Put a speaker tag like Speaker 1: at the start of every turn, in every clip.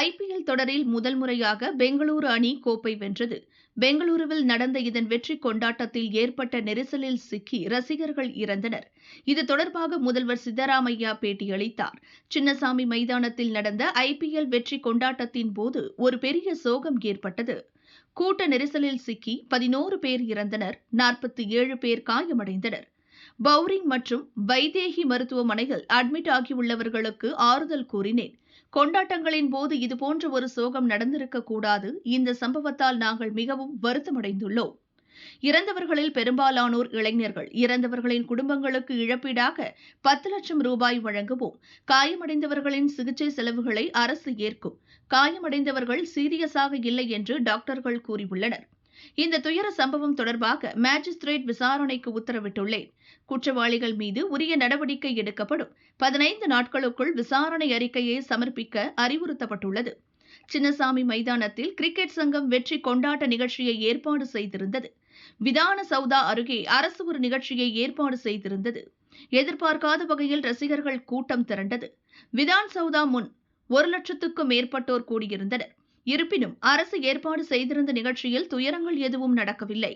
Speaker 1: IPL தொடரில் முதல் முறையாக பெங்களூரு அணி கோப்பை வென்றது. பெங்களூருவில் நடந்த இதன் வெற்றி கொண்டாட்டத்தில் ஏற்பட்ட நெரிசலில் சிக்கி ரசிகர்கள் இறந்தனர். இது தொடர்பாக முதல்வர் சித்தராமையா பேட்டியளித்தார். சின்னசாமி மைதானத்தில் நடந்த ஐபிஎல் வெற்றி கொண்டாட்டத்தின் போது ஒரு பெரிய சோகம் ஏற்பட்டது. கூட்ட நெரிசலில் சிக்கி பதினோரு பேர் இறந்தனர். நாற்பத்தி ஏழு பேர் காயமடைந்தனர். பவுரிங் மற்றும் வைதேகி மருத்துவமனையில் அட்மிட் ஆகியுள்ளவர்களுக்கு ஆறுதல் கூறினேன். கொண்டாட்டங்களின் போது இதுபோன்ற ஒரு சோகம் நடந்திருக்க கூடாது. இந்த சம்பவத்தால் நாங்கள் மிகவும் வருத்தமடைந்துள்ளோம். இறந்தவர்களில் பெரும்பாலானோர் இளைஞர்கள். இறந்தவர்களின் குடும்பங்களுக்கு இழப்பீடாக பத்து லட்சம் ரூபாய் வழங்குவோம். காயமடைந்தவர்களின் சிகிச்சை செலவுகளை அரசு ஏற்கும். காயமடைந்தவர்கள் சீரியஸாக இல்லை என்று டாக்டர்கள் கூறியுள்ளனர். இந்த துயர சம்பவம் தொடர்பாக மேஜிஸ்திரேட் விசாரணைக்கு உத்தரவிட்டுள்ளேன். குற்றவாளிகள் மீது உரிய நடவடிக்கை எடுக்கப்படும். பதினைந்து நாட்களுக்குள் விசாரணை அறிக்கையை சமர்ப்பிக்க அறிவுறுத்தப்பட்டுள்ளது. சின்னசாமி மைதானத்தில் கிரிக்கெட் சங்கம் வெற்றி கொண்டாட்ட நிகழ்ச்சியை ஏற்பாடு செய்திருந்தது. விதான சௌதா அருகே அரசு ஒரு நிகழ்ச்சியை ஏற்பாடு செய்திருந்தது. எதிர்பார்க்காத வகையில் ரசிகர்கள் கூட்டம் திரண்டது. விதான் சௌதா முன் ஒரு லட்சத்துக்கும் மேற்பட்டோர் கூடியிருந்தனர். இருப்பினும் அரசு ஏற்பாடு செய்திருந்த நிகழ்ச்சியில் துயரங்கள் எதுவும் நடக்கவில்லை.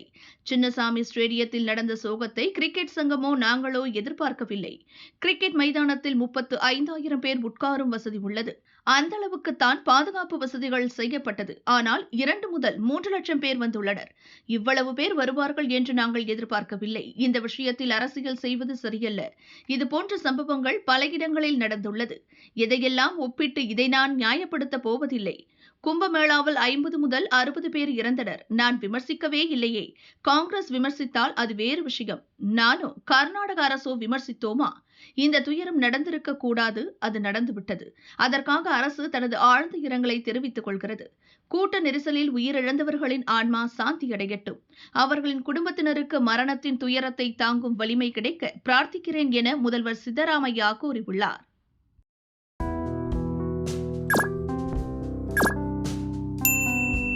Speaker 1: சின்னசாமி ஸ்டேடியத்தில் நடந்த சோகத்தை கிரிக்கெட் சங்கமோ நாங்களோ எதிர்பார்க்கவில்லை. கிரிக்கெட் மைதானத்தில் முப்பத்து ஐந்தாயிரம் பேர் உட்காரும் வசதி உள்ளது. அந்த அளவுக்குத்தான் பாதுகாப்பு வசதிகள் செய்யப்பட்டது. ஆனால் இரண்டு முதல் மூன்று லட்சம் பேர் வந்துள்ளனர். இவ்வளவு பேர் வருவார்கள் என்று நாங்கள் எதிர்பார்க்கவில்லை. இந்த விஷயத்தில் அரசியல் செய்வது சரியல்ல. இதுபோன்ற சம்பவங்கள் பல இடங்களில் நடந்துள்ளது. எதையெல்லாம் ஒப்பிட்டு இதை நான் நியாயப்படுத்தப் போவதில்லை. கும்பமேளாவில் ஐம்பது முதல் அறுபது பேர் இறந்தனர். நான் விமர்சிக்கவே இல்லையே. காங்கிரஸ் விமர்சித்தால் அது வேறு விஷயம். நானோ கர்நாடக அரசோ விமர்சித்தோமா? இந்த துயரம் நடந்திருக்க கூடாது. அது நடந்துவிட்டது. அதற்காக அரசு தனது ஆழ்ந்த இரங்கலை தெரிவித்துக் கொள்கிறது. கூட்ட நெரிசலில் உயிரிழந்தவர்களின் ஆன்மா சாந்தியடையட்டும் அவர்களின் குடும்பத்தினருக்கு மரணத்தின் துயரத்தை தாங்கும் வலிமை கிடைக்க பிரார்த்திக்கிறேன் என முதல்வர் சித்தராமையா கூறியுள்ளார்.